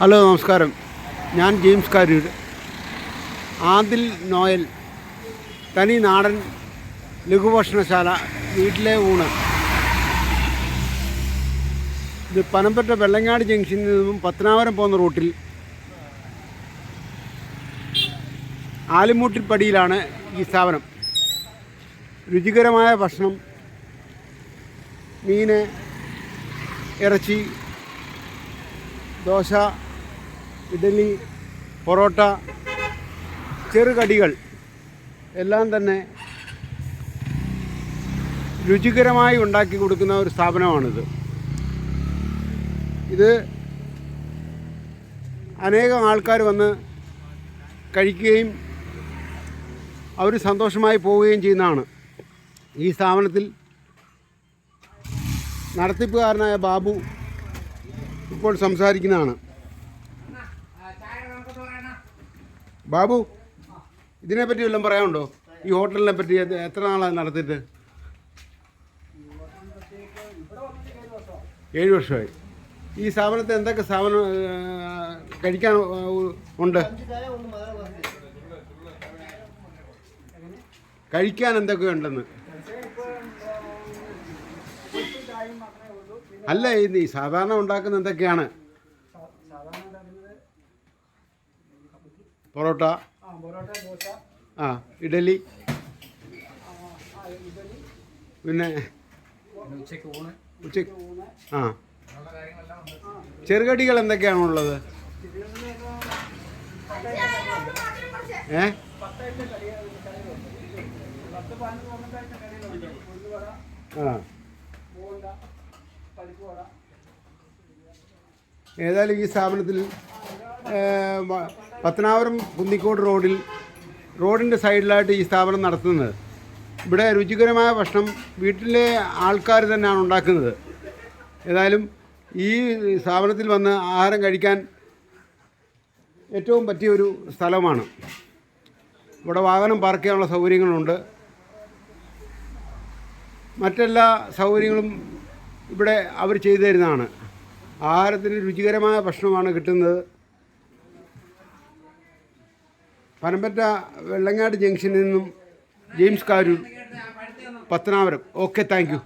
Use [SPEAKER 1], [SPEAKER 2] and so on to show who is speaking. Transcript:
[SPEAKER 1] Hello നമസ്കാരം. ഞാൻ James Karoor. Adil Noel തനി നാടൻ ലഘുഭക്ഷണശാല വീട്ടിലെ ഊണ് ഇത് പനമ്പറ്റ വെള്ളങ്ങാട് ജംഗ്ഷനിൽ നിന്നും പത്തനാപുരം പോകുന്ന റൂട്ടിൽ ആലിമൂട്ടിൽപ്പടിയിലാണ് ഈ സ്ഥാപനം. രുചികരമായ ഭക്ഷണം മീന് ഇറച്ചി ദോശ ഇഡലി പൊറോട്ട ചെറുകടികൾ എല്ലാം തന്നെ രുചികരമായി ഉണ്ടാക്കി കൊടുക്കുന്ന ഒരു സ്ഥാപനമാണിത്. ഇത് അനേകം ആൾക്കാർ വന്ന് കഴിക്കുകയും അവർ സന്തോഷമായി പോവുകയും ചെയ്യുന്നതാണ്. ഈ സ്ഥാപനത്തിൽ നടത്തിപ്പുകാരനായ ബാബു ഇപ്പോൾ സംസാരിക്കുന്നതാണ്. ബാബു ഇതിനെപ്പറ്റി വല്ലതും പറയാനുണ്ടോ? ഈ ഹോട്ടലിനെ പറ്റി എത്ര നാളാണ് നടത്തിയിട്ട്? ഏഴ് വർഷമായി. ഈ സ്ഥാപനത്തെ എന്തൊക്കെ സ്ഥാപനം കഴിക്കാൻ ഉണ്ട്? കഴിക്കാൻ എന്തൊക്കെ ഉണ്ടെന്ന്? അല്ല ഈ സാധാരണ ഉണ്ടാക്കുന്ന എന്തൊക്കെയാണ്? പൊറോട്ട.
[SPEAKER 2] ആ
[SPEAKER 1] ഇഡലി. പിന്നെ
[SPEAKER 2] ഉച്ചയ്ക്ക്
[SPEAKER 1] ആ. ചെറുകടികൾ എന്തൊക്കെയാണുള്ളത്? ഏ? ആ. ഏതായാലും ഈ സ്ഥാപനത്തിൽ പത്തനാപുരം കുന്നിക്കോട് റോഡിൽ റോഡിന്റെ സൈഡിലായിട്ട് ഈ സ്ഥാപനം നടത്തുന്നത്. ഇവിടെ രുചികരമായ ഭക്ഷണം വീട്ടിലെ ആൾക്കാർ തന്നെയാണ് ഉണ്ടാക്കുന്നത്. ഏതായാലും ഈ സ്ഥാപനത്തിൽ വന്ന് ആഹാരം കഴിക്കാൻ ഏറ്റവും പറ്റിയ ഒരു സ്ഥലമാണ്. ഇവിടെ വാഹനം പാർക്ക് ചെയ്യാനുള്ള സൗകര്യങ്ങളുണ്ട്. മറ്റെല്ലാ സൗകര്യങ്ങളും ഇവിടെ അവർ ചെയ്തു തരുന്നതാണ്. ആഹാരത്തിന് രുചികരമായ ഭക്ഷണമാണ് കിട്ടുന്നത്. പനമ്പറ്റ വെള്ളങ്ങാട് ജംഗ്ഷനിൽ നിന്നും James Karoor Pathanapuram. Okay thank